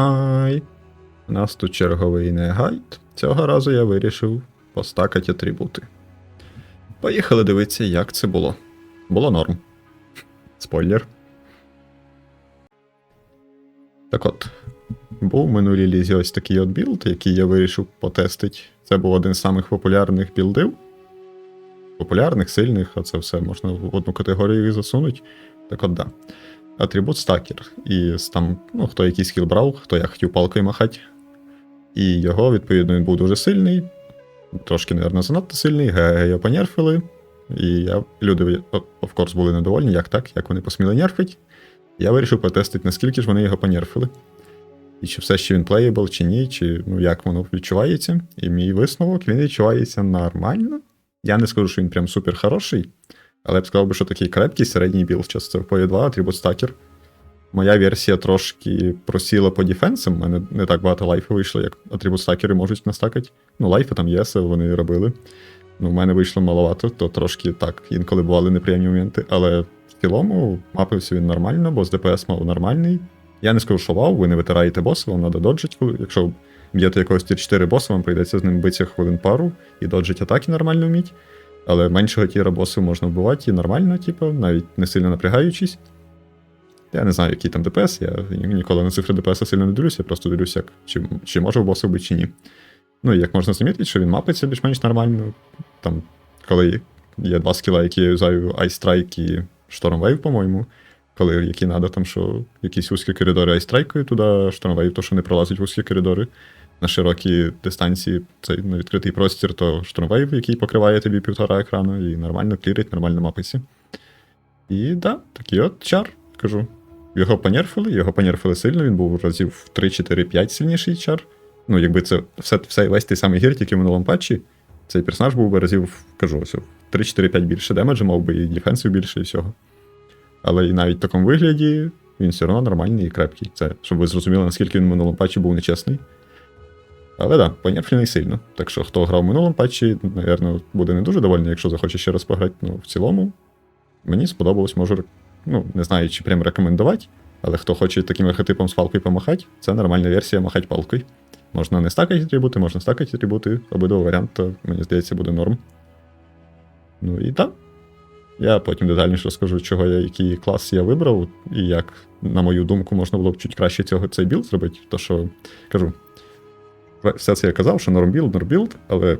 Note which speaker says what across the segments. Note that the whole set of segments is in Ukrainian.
Speaker 1: Ай. У нас тут черговий негайд. Цього разу я вирішив постакати атрибути. Поїхали дивитися, як це було. Було норм. Спойлер. Так от, був в минулій лізі ось такий от білд, який я вирішив потестити. Це був один з самих популярних білдів. Популярних, сильних, а це все можна в одну категорію їх засунути. Так от, да. Атрибут стакер. І там, ну, хто який скіл брав, хто як хотів палкою махати. І його, відповідно, він був дуже сильний. Трошки, мабуть, занадто сильний, його понерфили. І я, люди, of course, були недовольні, як так, як вони посміли нерфити. Я вирішив потестити, наскільки ж вони його понерфили. І чи все ще він плеєбл, чи ні, чи ну, як воно відчувається. І мій висновок він відчувається нормально. Я не скажу, що він прям супер хороший, але я б сказав би, що такий крепкий середній білд. Час це в PoE 2, атрибут стакер. Моя версія трошки просіла по дефенсам, у мене не так багато лайфу вийшло, як атрибут стакери можуть настакати. Ну, лайфи там є, все вони робили. Ну, в мене вийшло маловато, то трошки так, інколи бували неприємні моменти, але в цілому мапився він нормально, бо з ДПС мав нормальний. Я не скажу, що вау, ви не витираєте боса, вам треба доджить, якщо б'єте якогось тір 4 боса, вам прийдеться з ним битися хвилин пару і доджить атаки нормально вміть. Але меншого тіра босів можна вбивати і нормально, типу, навіть не сильно напрягаючись. Я не знаю, який там ДПС, я ніколи на цифри ДПС сильно не дивлюся, я просто дивлюся, як, чи, чи може боса вбити, чи ні. Ну і як можна замітити, що він мапиться більш-менш нормально. Там, коли є два скіла, які я юзаю Strike і Wave, по-моєму. Коли які треба, там що якісь вузькі коридори Strike туди Wave, то що не пролазить вузькі коридори. На широкі дистанції цей на відкритий простір, то Wave, який покриває тобі півтора екрану, і нормально клірить, нормально мапиться. І да, такий от чар, кажу. Його понерфили, його понерфили сильно, він був разів в 3-4-5 сильніший чар. Ну, якби це все, все весь той самий гір, тільки в минулому патчі, цей персонаж був би разів, кажу, ось, в 3-4-5 більше демеджу, мав би і дефенсів більше і всього. Але і навіть в такому вигляді він все одно нормальний і крепкий. Це, щоб ви зрозуміли, наскільки він в минулому патчі був нечесний. Але да, понерфлений сильно. Так що, хто грав в минулому патчі, напевно, буде не дуже довольний, якщо захоче ще раз пограти. Ну, в цілому, мені сподобалось, можу, ну, не знаю, чи прям рекомендувати, але хто хоче таким архетипом з палкою помахати, це нормальна версія махати палкою. Можна не стакати атрибути, можна стакати атрибути. Обидва варіанти, мені здається, буде норм. Ну і так. Я потім детальніше розкажу, чого я, який клас я вибрав, і як, на мою думку, можна було б чуть краще цього цей білд зробити. То що, кажу, все це я казав, що нормбілд, нормбілд, але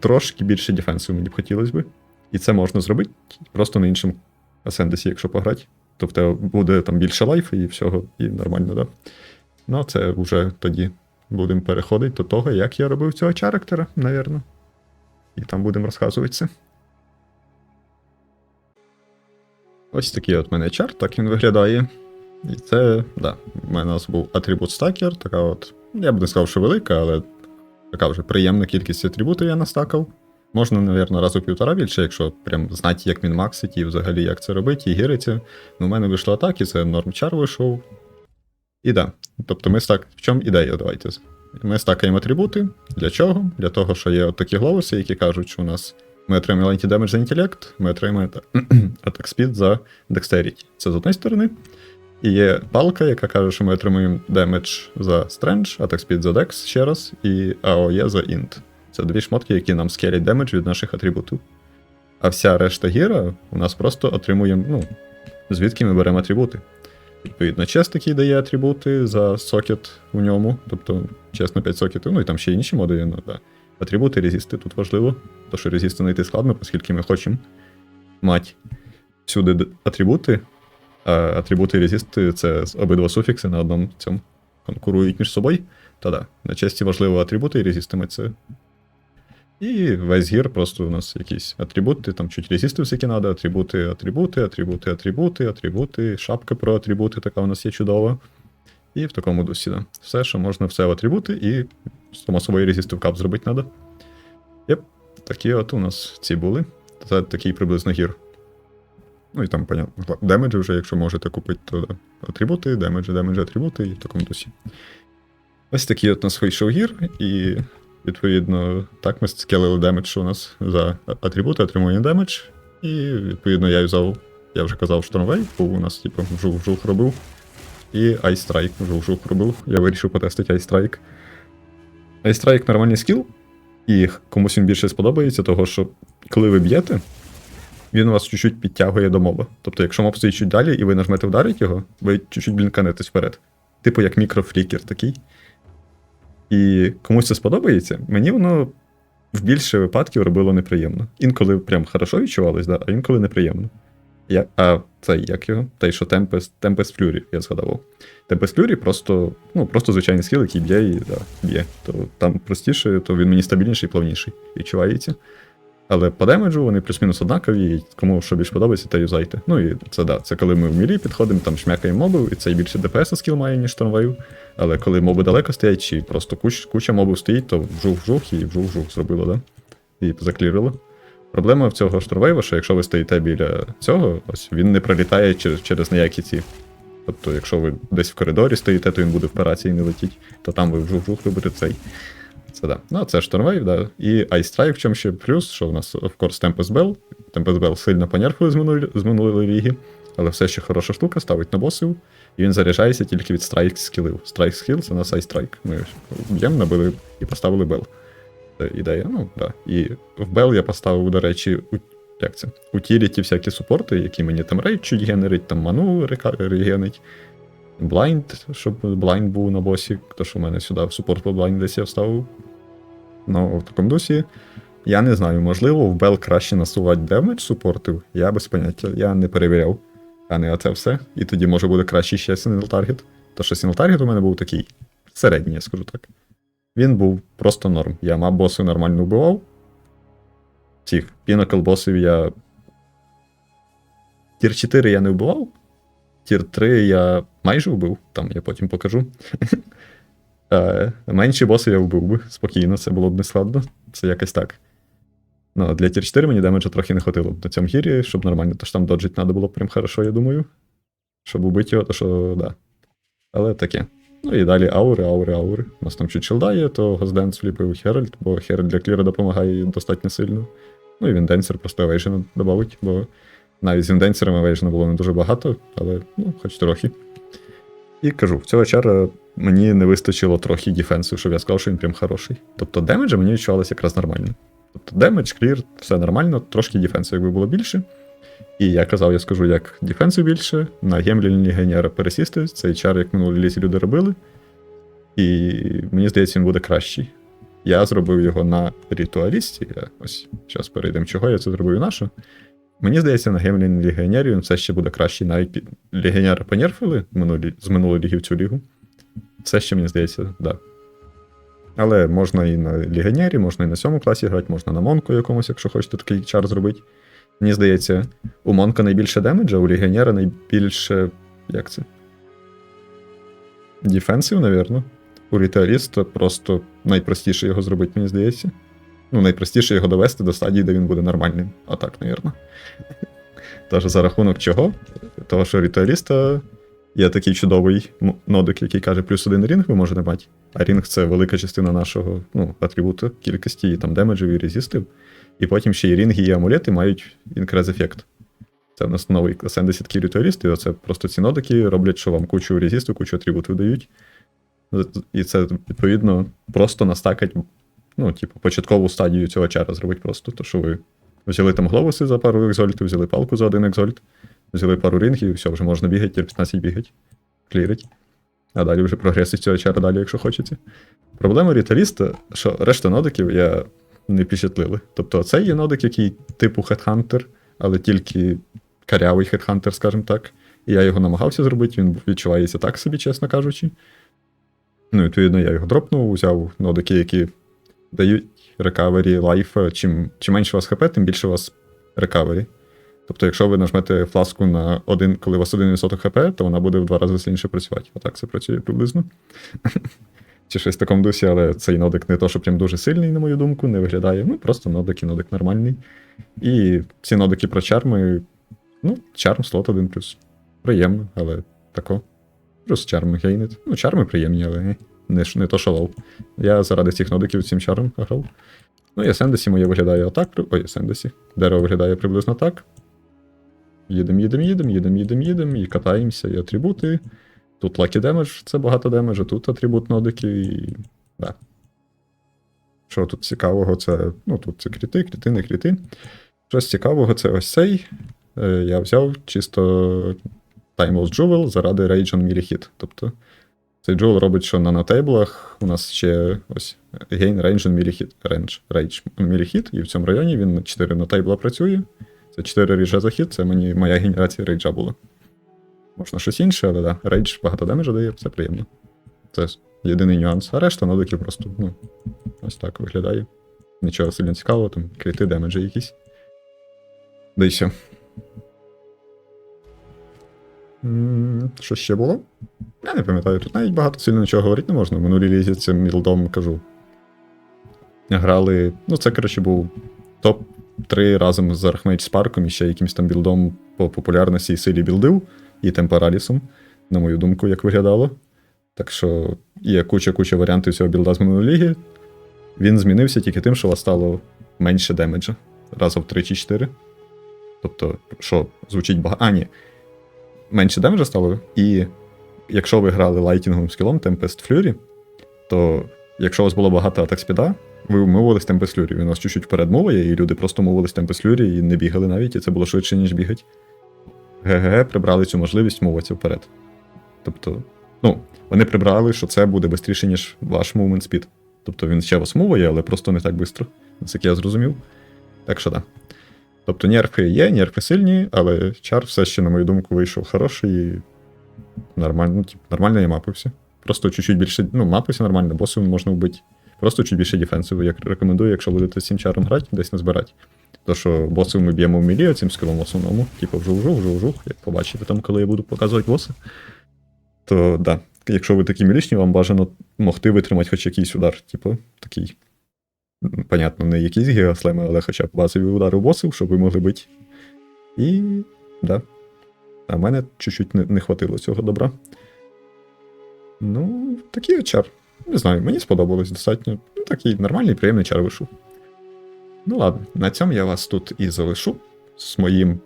Speaker 1: трошки більше дефенсу мені б хотілося би. І це можна зробити просто на іншому Асендесі, якщо пограти. То в тебе буде там більше лайфу і всього, і нормально, да. Ну, це вже тоді будемо переходити до того, як я робив цього чарактера, навірно. І там будемо розказувати це. Ось такий от мене чар, так він виглядає. І це, да, у мене у нас був атрибут стакер, така от, я б не сказав, що велика, але така вже приємна кількість атрибутів я настакав. Можна, напевно, разу півтора більше, якщо прям знати, як він максить і взагалі як це робити, і гіриться. Ну, у мене вийшло так, і це норм чар вийшов. І да. Тобто ми стак. В чому ідея? Давайте. Ми стакаємо атрибути. Для чого? Для того, що є от такі голоси, які кажуть, що у нас ми отримали антидемедж за інтелект, ми отримаємо атак спід за dexterity. Це з однієї сторони. І є палка, яка каже, що ми отримуємо демедж за Strange, атак спід за Dex ще раз, і AOE за Int. Це дві шмотки, які нам скерять демедж від наших атрибутів. А вся решта гіра у нас просто отримує, ну, звідки ми беремо атрибути. Відповідно, чест, який дає атрибути за сокет у ньому, тобто чесно 5 сокетів, ну і там ще інші моди є, ну, да. Атрибути, резисти тут важливо, тому що резисти знайти складно, оскільки ми хочемо мати всюди атрибути, атрибути і резисти це обидва суфікси на одному цьому конкурують між собою. Та да, на честі важливо атрибути і резисти це. І весь гір просто у нас якісь атрибути, там чуть резистів які треба, атрибути, атрибути, атрибути, атрибути, атрибути, шапка про атрибути, така у нас є чудова. І в такому дусі, да. Все, що можна, все в атрибути, і само собою резистив кап зробити треба. Єп, такі от у нас ці були. Це такий приблизно гір. Ну і там, понятно, демеджі вже, якщо можете купити, то атрибути, демеджі, демеджі, атрибути і в такому дусі. Ось такий от у нас вийшов гір, і відповідно так ми скелили демедж, що у нас за атрибути отримуємо демедж. І відповідно я юзав, я вже казав, штормвей, був у нас, типу, вжух робив. і Strike. Жук-жук робив. Я вирішив потестити Strike. Ice нормальний скіл, і комусь він більше сподобається, того що коли ви б'єте, він вас чуть-чуть підтягує до моба. Тобто, якщо моб стоїть чуть далі і ви нажмете вдарити його, ви чуть-чуть блінканетесь вперед. Типу як мікрофлікер такий. І комусь це сподобається, мені воно в більше випадків робило неприємно. Інколи прям хорошо відчувалось, да, а інколи неприємно. Я, а цей, як його? Той, що Tempest, Tempest я згадував. Tempest Fury просто, ну, просто звичайний скіл, який б'є і да, б'є. То там простіше, то він мені стабільніший і плавніший. Відчувається. Але по демеджу вони плюс-мінус однакові, кому що більш подобається, те юзайте. Ну і це да, це коли ми в мілі підходимо, там шмякаємо мобів, і цей більше ДПС скіл має, ніж трамваю. Але коли моби далеко стоять, чи просто куч, куча мобів стоїть, то вжух-вжух і вжух-вжух зробило, да? І заклірило. Проблема в цього штурвейва, що якщо ви стоїте біля цього, ось він не пролітає через, через ніякі ці. Тобто, якщо ви десь в коридорі стоїте, то він буде впиратися і не летіть, то там ви вжух-вжух робите цей. Це да. Ну, це Штормвейв, да. І Ice Strike, в чому ще плюс, що у нас, of course, Tempest Bell. Tempest Bell сильно понерфили з минулої, з минулої ліги, але все ще хороша штука, ставить на босів, і він заряджається тільки від страйк скілів. Страйк скіл це у нас Ice Strike. Ми б'ємо, набили і поставили Bell. Це ідея, ну, да. І в Bell я поставив, до речі, у, як це? Утіліті всякі супорти, які мені там рейд чуть генерить, там ману регенить. Блайнд, щоб блайнд був на босі, то що в мене сюди в супорт по блайнд десь я вставив. Ну, в такому дусі. Я не знаю, можливо, в Бел краще насувати демедж супортів, я без поняття, я не перевіряв. А не оце все. І тоді може буде кращий ще Single Target. То що Single Target у мене був такий середній, я скажу так. Він був просто норм. Я мав босів нормально вбивав. Цих Pinnacle босів я. Тір 4 я не вбивав. Тір 3 я майже вбив, там я потім покажу. Е, Менші боси я вбив би спокійно, це було б не складно. Це якось так. Ну, для тір 4 мені демеджа трохи не хватило б на цьому гірі, щоб нормально, то ж там доджить треба було б прям хорошо, я думаю. Щоб убити його, то що да. Але таке. Ну і далі аури, аури, аури. У нас там чуть шилда є, то Гозденс вліпив Херальд, бо Херальд для кліра допомагає достатньо сильно. Ну і Вінденсер просто евейжена додавить, бо навіть з Вінденсером евейжена було не дуже багато, але ну, хоч трохи. І кажу, в цього чара мені не вистачило трохи дефенсу, щоб я сказав, що він прям хороший. Тобто демеджа мені відчувалося якраз нормально. Тобто демедж, клір, все нормально, трошки дефенсу, якби було більше. І я казав, я скажу, як дефенсу більше, на гемліні генера пересісти, цей чар, як минулі лісі люди робили. І мені здається, він буде кращий. Я зробив його на ритуалісті. Ось зараз перейдемо, чого я це зробив і на що. Мені здається, на гемліні легіонері він все ще буде кращий. Навіть легіонери понерфили минулі, з минулої ліги в цю лігу. Все ще мені здається, так. Да. Але можна і на легіонері, можна і на сьомому класі грати, можна на Монку якомусь, якщо хочете такий чар зробити. Мені здається, у Монка найбільше демеджа, у легіонера найбільше. Як це? Дефенсив, навірно. У ритуаліста просто найпростіше його зробити, мені здається. Ну, найпростіше його довести до стадії, де він буде нормальним. А так, навірно. Тож за рахунок чого? Того, що ритуаліста є такий чудовий нодик, який каже, плюс один рінг ви можете мати. А рінг це велика частина нашого ну, атрибуту кількості і там демеджів і резистів. І потім ще і рінги, і амулети мають інкрез ефект. Це в нас новий такий ритуаліст, і це просто ці нодики роблять, що вам кучу резистів, кучу атрибутів дають. І це, відповідно, просто настакать, ну, типу, початкову стадію цього чара зробить просто. То, що ви взяли там глобуси за пару екзольтів, взяли палку за один екзольт, взяли пару рінгів, і все, вже можна бігати, тір 15 бігати, клірить. А далі вже прогресить цього чара далі, якщо хочеться. Проблема ріталіста, що решта нодиків я не впечатлили. Тобто, це є нодик, який типу хедхантер, але тільки карявий хедхантер, скажімо так. І я його намагався зробити, він відчувається так собі, чесно кажучи. Ну, відповідно, я його дропнув, взяв нодики, які дають рекавері лайфа. Чим, чим менше у вас хп, тим більше у вас рекавері. Тобто, якщо ви нажмете фласку на один, коли у вас 1% хп, то вона буде в два рази сильніше працювати. Отак це працює приблизно. Чи щось в такому дусі, але цей нодик не то, що прям дуже сильний, на мою думку, не виглядає. Ну, просто нодик і нодик нормальний. І ці нодики про чарми. Ну, чарм слот 1 плюс. Приємно, але тако. Плюс чарми гейнит. Ну, чарми приємні, але не, не, то, що лов. Я заради цих нодиків цим чаром грав. Ну, і Асендесі моє виглядає отак. Ой, Асендесі. Дерево виглядає приблизно так. Їдемо, їдемо, їдемо, їдемо, їдемо, їдемо, і катаємося, і атрибути. Тут Lucky Damage, це багато демеджу, тут атрибут нодиків і. Да. Що тут цікавого, це. Ну, тут це кріти, кріти, не кріти. Щось цікавого, це ось цей. Е, я взяв чисто Timeless Jewel заради Rage on Melee Hit. Тобто цей Jewel робить, що на нотейблах у нас ще ось Hit. Range, Rage on Melee Hit, і в цьому районі він на 4 нотейбла працює. Це 4 ріжа за хід, це мені моя генерація рейджа була. Можна щось інше, але да, рейдж багато демеджа дає, це приємно. Це єдиний нюанс. А решта нодиків просто, ну, ось так виглядає. Нічого сильно цікавого, там крити, демеджі якісь. Да і все. Що ще було? Я не пам'ятаю, тут навіть багато сильно нічого говорити не можна. В минулій лізі цим мілдом кажу. Грали. Ну, це, коротше, був топ-3 разом з Архмейдж Спарком і ще якимось там білдом по популярності і силі білдив, і Темпоралісом, на мою думку, як виглядало. Так що є куча-куча варіантів цього білда з минулої ліги. Він змінився тільки тим, що у вас стало менше демеджа. Разом в 3 чи 4. Тобто, що звучить багато. А, ні. Менше демеджа стало, і якщо ви грали лайтінговим скілом Tempest Fury, то якщо у вас було багато атак спіда, ви мовились Tempest Fury. Він у вас чуть-чуть вперед моває, і люди просто мовились Tempest Fury і не бігали навіть, і це було швидше, ніж бігать. ГГ прибрали цю можливість мовитися вперед. Тобто, ну, вони прибрали, що це буде швидше, ніж ваш movement speed. Тобто він ще вас моває, але просто не так швидко, наскільки я зрозумів. Так що да. Тобто нерфи є, нерфи сильні, але чар все ще, на мою думку, вийшов хороший і нормально, ну, типу, нормально я мапився. Просто чуть-чуть більше, ну, мапився нормально, босів можна вбити. Просто чуть більше дефенсиву. Я рекомендую, якщо будете з цим чаром грати, десь не збирати. То що босів ми б'ємо в мілі цим скілом в основному. Типу вжух-вжух, вжух-вжух, як побачите там, коли я буду показувати боси. То да, якщо ви такі мілічні, вам бажано могти витримати хоч якийсь удар, типу, такий. Понятно, не якісь гігаслеми, але хоча б базові удари босів, щоб ви могли бити. І. да. А мене чуть-чуть не, не хватило цього добра. Ну, такий чар. Не знаю, мені сподобалось достатньо. Ну, такий нормальний, приємний чар вийшов. Ну ладно, на цьому я вас тут і залишу з моїм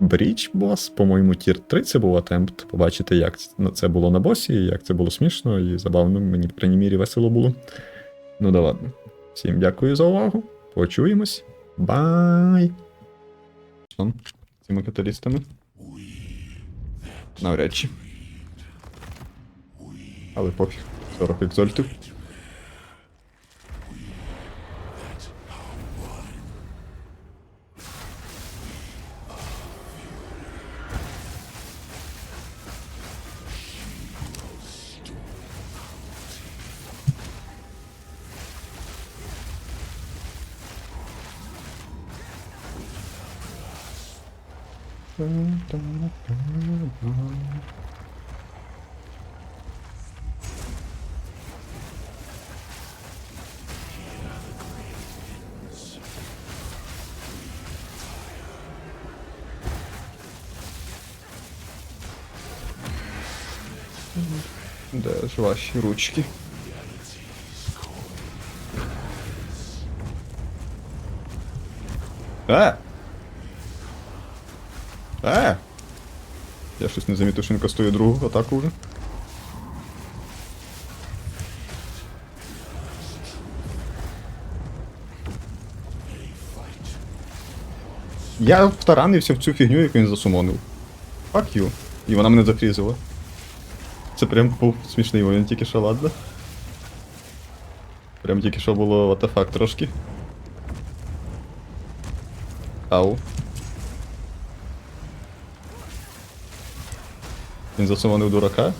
Speaker 1: Бріч бос, по-моєму, тір 3 це був атемпт. Побачите, як це було на босі, як це було смішно і забавно, мені, в крайній мірі, весело було. Ну да ладно. Всім дякую за увагу. Почуємось. Бай! Цими каталістами? Навряд чи. Але пофіг. 40 екзольтів. Де ж ручки? Е! Е! Я щось не замітив, що він кастує другу атаку вже. Я втаранився в цю фігню, яку він засумонив. Fuck you. І вона мене закрізила. Це прям був смішний момент тільки що, ладно. Прям тільки що було fuck трошки. Ау. Він засуманив дурака.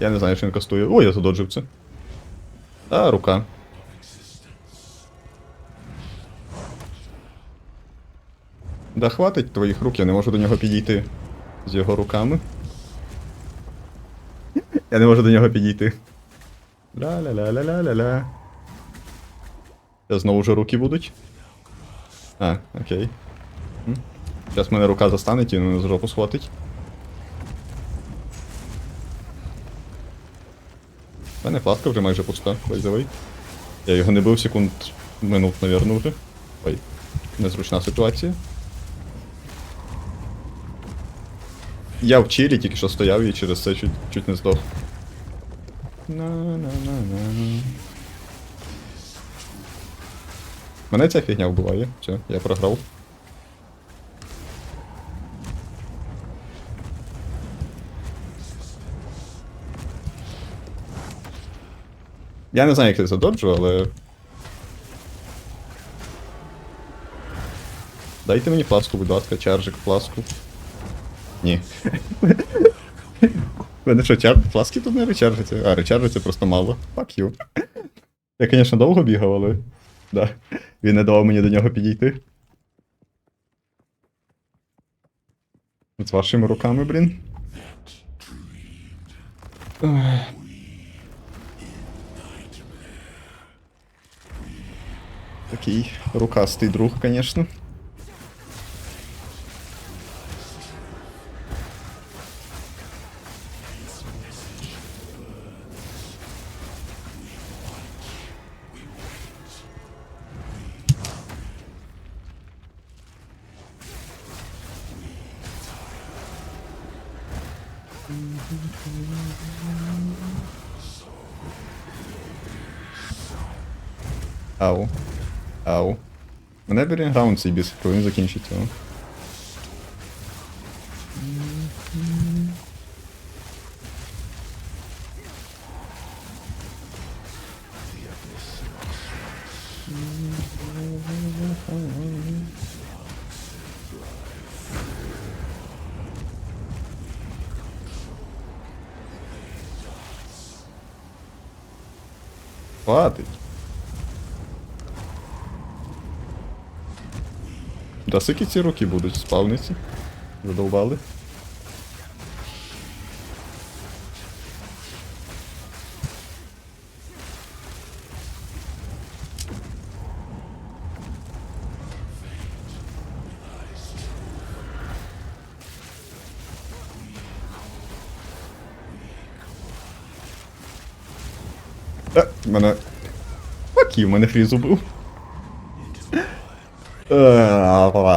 Speaker 1: Я не знаю, що він кастує. О, я задоджив це. А, рука. Да хватить твоїх рук, я не можу до нього підійти з його руками. Я не можу до нього підійти. Ля-ля-ля-ля-ля-ля-ля. Зараз знову вже руки будуть. А, окей. Зараз мене рука застанеть і мене за жопу схватить. У мене фласка вже майже пуста, by. Я його не бив секунд минут, навірно, вже. Ой, незручна ситуація. Я в чилі тільки що стояв і через це чуть, чуть не здох. На-на-на-на. Мене ця фігня вбиває. Все, я програв. Я не знаю, як це задоджу, але. Дайте мені фласку, будь ласка, чаржик, фласку. Ні. Мене що, чар... фласки тут не речаржаться? А, речаржиться просто мало. Fuck you. Я, звісно, довго бігав, але. Да. Він не давав мені до нього підійти. З вашими руками, блін. Такий рукастий друг, звісно. Ау. Мене берінграунд цей біс, коли він закінчиться. о. Хватить. Да скільки ці руки будуть спавниці? Задовбали. Е, мене. Фак в мене фріз убив. Е, Ладно, ні.